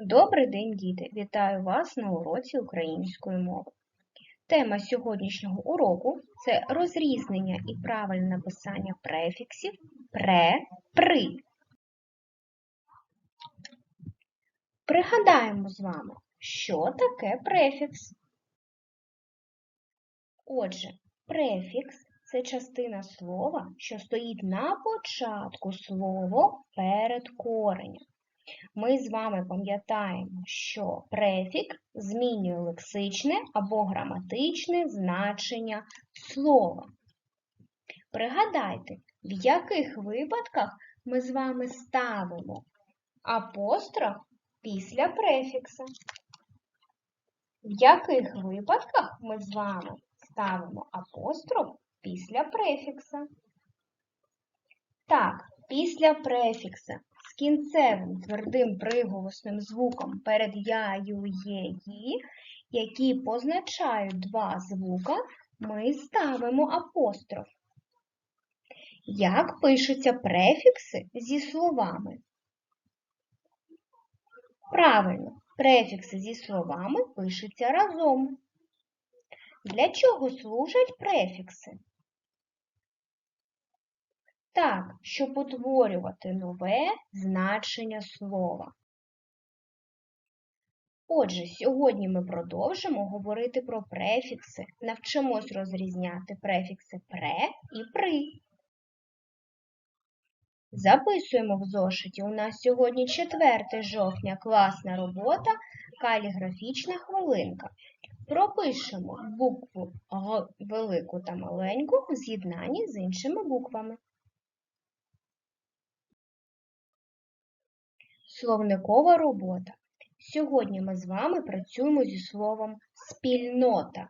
Добрий день, діти! Вітаю вас на уроці української мови. Тема сьогоднішнього уроку це розрізнення і правильне написання префіксів пре, при. Пригадаємо з вами, що таке префікс. Отже, префікс це частина слова, що стоїть на початку слова перед коренем. Ми з вами пам'ятаємо, що префік змінює лексичне або граматичне значення слова. Пригадайте, в яких випадках ми з вами ставимо апостроф після префікса. В яких випадках ми з вами ставимо апостроф після префікса? Так, після префікса кінцевим твердим приголосним звуком перед я, ю, є, ї, які позначають два звука, ми ставимо апостроф. Як пишуться префікси зі словами? Правильно, префікси зі словами пишуться разом. Для чого служать префікси? Так, щоб утворювати нове значення слова. Отже, сьогодні ми продовжимо говорити про префікси. Навчимось розрізняти префікси пре і при. Записуємо в зошиті. У нас сьогодні 4 жовтня класна робота, каліграфічна хвилинка. Пропишемо букву Г велику та маленьку в з'єднанні з іншими буквами. Словникова робота. Сьогодні ми з вами працюємо зі словом спільнота.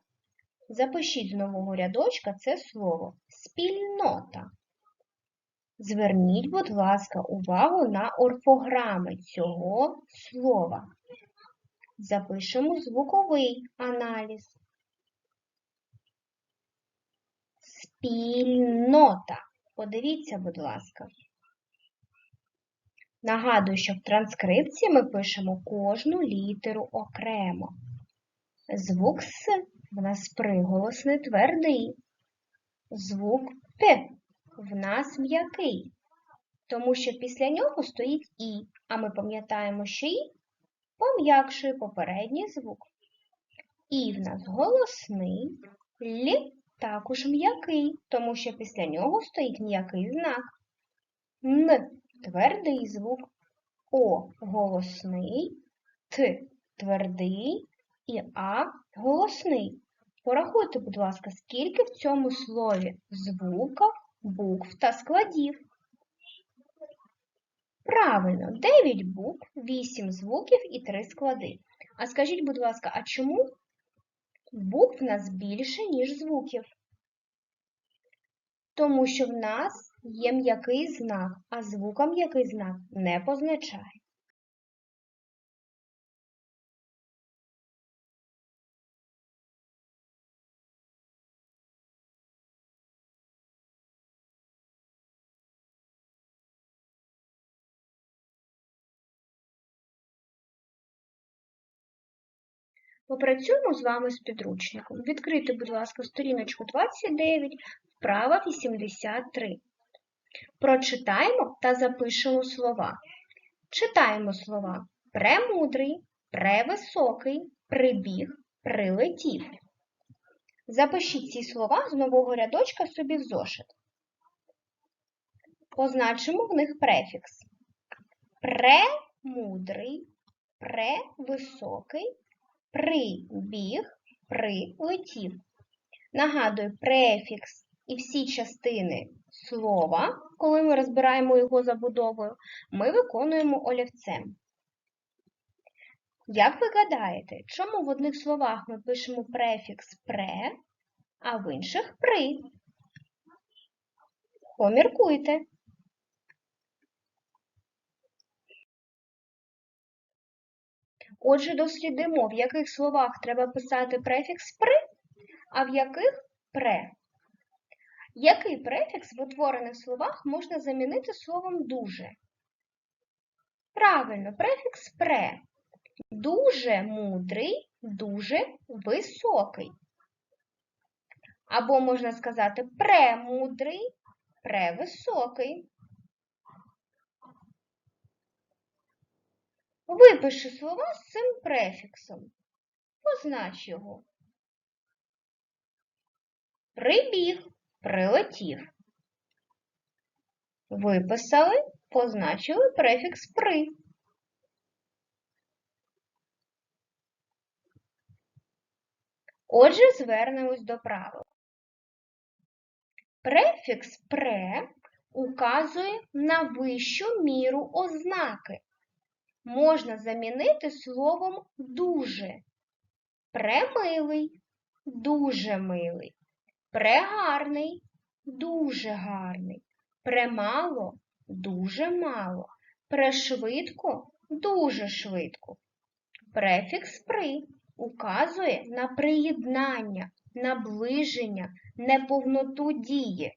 Запишіть з нового рядочка це слово спільнота. Зверніть, будь ласка, увагу на орфограми цього слова. Запишемо звуковий аналіз. Спільнота. Подивіться, будь ласка. Нагадую, що в транскрипції ми пишемо кожну літеру окремо. Звук С в нас приголосний твердий. Звук Т в нас м'який, тому що після нього стоїть І, а ми пам'ятаємо, що І пом'якшує попередній звук. І в нас голосний, Л також м'який, тому що після нього стоїть м'який знак. Н твердий звук, О голосний, Т твердий і А голосний. Порахуйте, будь ласка, скільки в цьому слові звуків, букв та складів. Правильно, 9 букв, 8 звуків і 3 склади. А скажіть, будь ласка, а чому букв в нас більше, ніж звуків? Тому що в нас є м'який знак, а звуком м'який знак не позначає. Попрацюємо з вами з підручником. Відкрийте, будь ласка, сторіночку 29, вправа 83. Прочитаємо та запишемо слова. Читаємо слова премудрий, превисокий, прибіг, прилетів. Запишіть ці слова з нового рядочка собі в зошит. Позначимо в них префікс. Премудрий, превисокий, прибіг, прилетів. Нагадую, префікс і всі частини слова, коли ми розбираємо його забудовою, ми виконуємо олівцем. Як ви гадаєте, чому в одних словах ми пишемо префікс пре, а в інших при? Поміркуйте. Отже, дослідимо, в яких словах треба писати префікс при, а в яких пре. Який префікс в утворених словах можна замінити словом дуже? Правильно, префікс пре. Дуже мудрий, дуже високий. Або можна сказати премудрий, превисокий. Випиши слова з цим префіксом. Познач його. Прибіг, прилетів. Виписали, позначили префікс при. Отже, звернемось до правил. Префікс пре указує на вищу міру ознаки. Можна замінити словом дуже. Премилий, дуже милий. Прегарний, дуже гарний. Премало, дуже мало. Прешвидко, дуже швидко. Префікс при указує на приєднання, наближення, неповноту дії.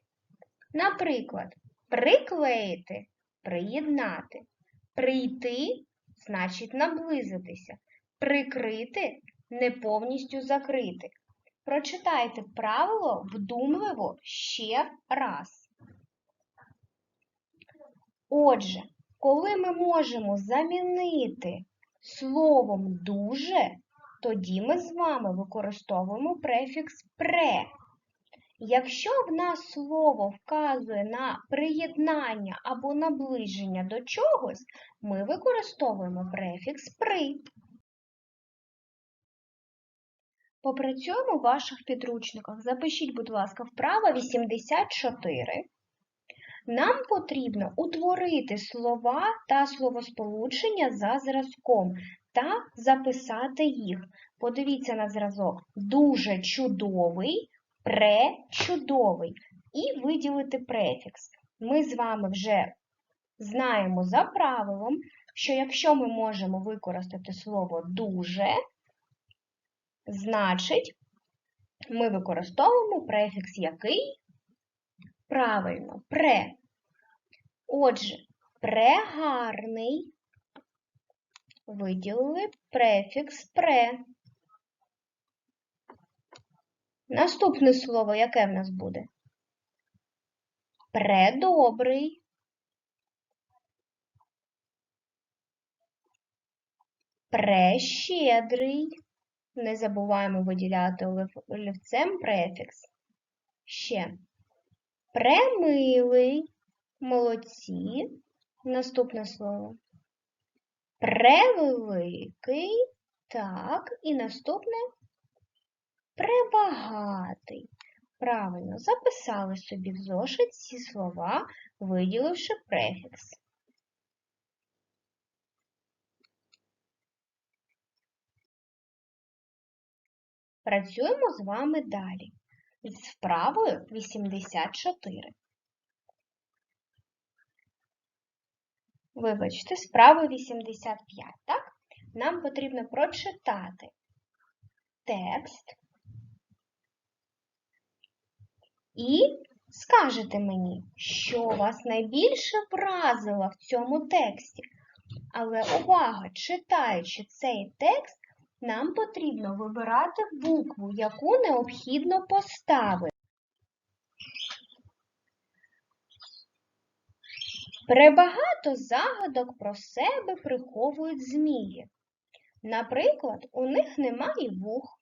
Наприклад, приклеїти приєднати, прийти значить наблизитися, прикрити не повністю закрити. Прочитайте правило вдумливо ще раз. Отже, коли ми можемо замінити словом дуже, тоді ми з вами використовуємо префікс пре. Якщо в нас слово вказує на приєднання або наближення до чогось, ми використовуємо префікс при. Попрацюємо в ваших підручниках. Запишіть, будь ласка, вправа 84. Нам потрібно утворити слова та словосполучення за зразком та записати їх. Подивіться на зразок. Дуже чудовий, пречудовий. І виділити префікс. Ми з вами вже знаємо за правилом, що якщо ми можемо використати слово дуже, значить ми використовуємо префікс який? Правильно, пре. Отже, прегарний виділили префікс пре. Наступне слово яке в нас буде? Предобрий. Прещедрий. Не забуваємо виділяти олівцем префікс. Ще. Премилий. Молодці. Наступне слово. Превеликий. Так, і наступне пребагатий. Правильно, записали собі в зошит ці слова, виділивши префікс. Працюємо з вами далі. З вправою 84. Вибачте, справа 85, так? Нам потрібно прочитати текст і скажете мені, що вас найбільше вразило в цьому тексті. Але увага, читаючи цей текст, нам потрібно вибирати букву, яку необхідно поставити. Пребагато загадок про себе приховують змії. Наприклад, у них немає вух,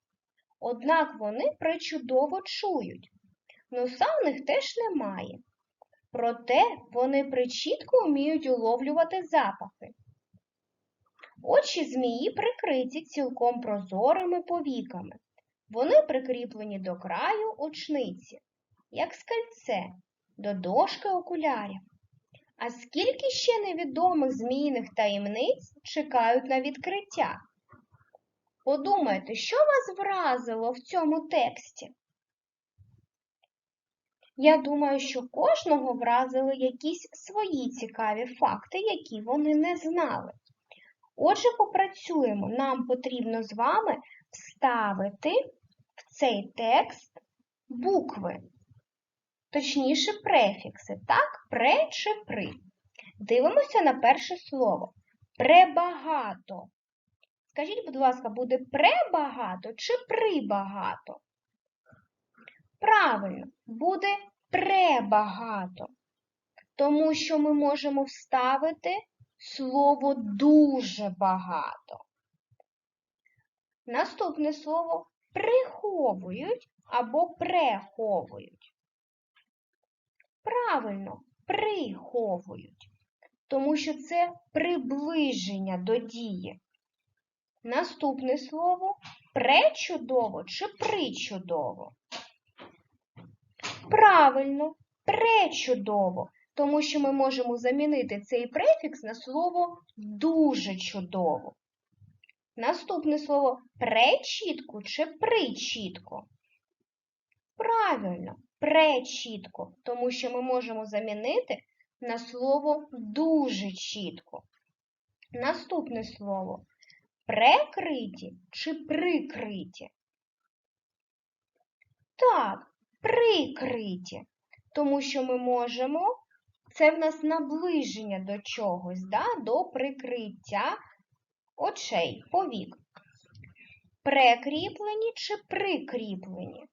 однак вони причудово чують. Носа в них теж немає. Проте вони причітко вміють уловлювати запахи. Очі змії прикриті цілком прозорими повіками. Вони прикріплені до краю очниці, як скальце, до дошки окулярів. А скільки ще невідомих змійних таємниць чекають на відкриття? Подумайте, що вас вразило в цьому тексті? Я думаю, що кожного вразили якісь свої цікаві факти, які вони не знали. Отже, попрацюємо. Нам потрібно з вами вставити в цей текст букви, точніше, префікси, так, пре чи при. Дивимося на перше слово. Пребагато. Скажіть, будь ласка, буде пребагато чи прибагато? Правильно, буде пребагато, тому що ми можемо вставити слово дуже багато. Наступне слово приховують або преховують. Правильно, приховують, тому що це приближення до дії. Наступне слово пречудово чи причудово. Правильно, пречудово, тому що ми можемо замінити цей префікс на слово дуже чудово. Наступне слово пречітко чи причітко. Правильно, пречітко, тому що ми можемо замінити на слово дуже чітко. Наступне слово прекриті чи прикриті. Так, прикриті, тому що ми можемо, це в нас наближення до чогось, да? до прикриття очей, повік. Прикріплені чи прикріплені?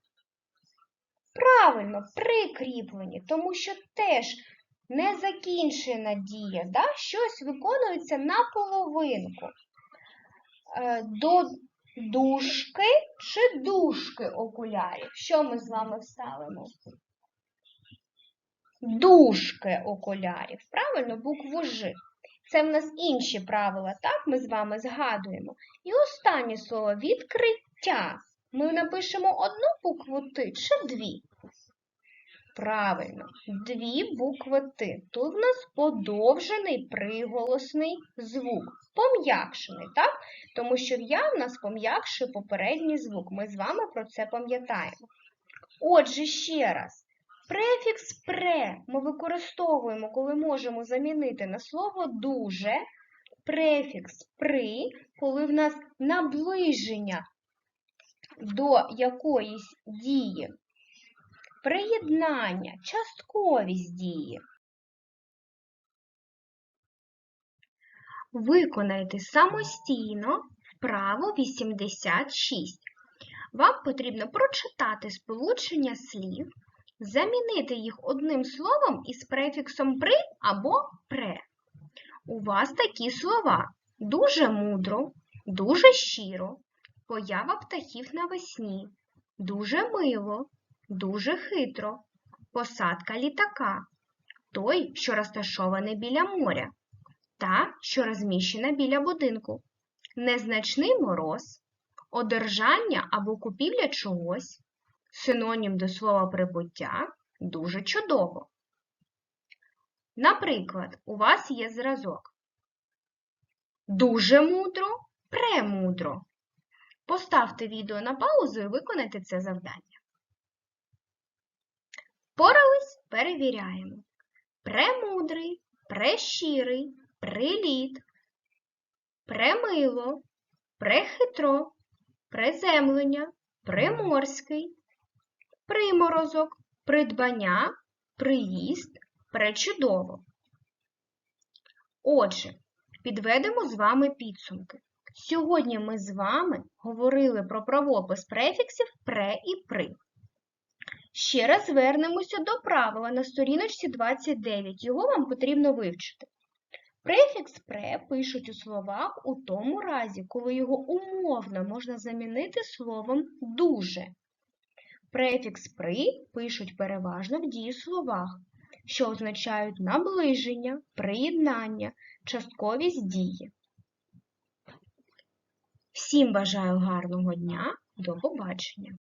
Правильно, прикріплені, тому що теж незакінчена дія, да? щось виконується наполовинку. Е, До дужки чи дужки окулярів. Що ми з вами вставимо? Дужки окулярів. Правильно, букву Ж. Це в нас інші правила, так? Ми з вами згадуємо. І останнє слово відкриття. Ми напишемо одну букву Т чи дві? Правильно, дві букви Т. Тут в нас подовжений приголосний звук. Пом'якшений, так? Тому що я в нас пом'якшує попередній звук. Ми з вами про це пам'ятаємо. Отже, ще раз. Префікс пре ми використовуємо, коли можемо замінити на слово дуже. Префікс при, коли в нас наближення до якоїсь дії. Приєднання, частковість дії. Виконайте самостійно вправо 86. Вам потрібно прочитати сполучення слів, замінити їх одним словом із префіксом при або пре. У вас такі слова. Дуже мудро, дуже щиро, поява птахів навесні, дуже мило, дуже хитро, посадка літака, той, що розташований біля моря, та, що розміщена біля будинку, незначний мороз, одержання або купівля чогось, синонім до слова прибуття дуже чудово. Наприклад, у вас є зразок. Дуже мудро, премудро. Поставте відео на паузу і виконайте це завдання. Порались, перевіряємо. Премудрий, прещирий, приліт, премило, прехитро, приземлення, приморський, приморозок, придбання, приїзд, пречудово. Отже, підведемо з вами підсумки. Сьогодні ми з вами говорили про правопис префіксів пре і при. Ще раз звернемося до правила на сторіночці 29. Його вам потрібно вивчити. Префікс пре пишуть у словах у тому разі, коли його умовно можна замінити словом дуже. Префікс при пишуть переважно в дієсловах, що означають наближення, приєднання, частковість дії. Всім бажаю гарного дня, до побачення!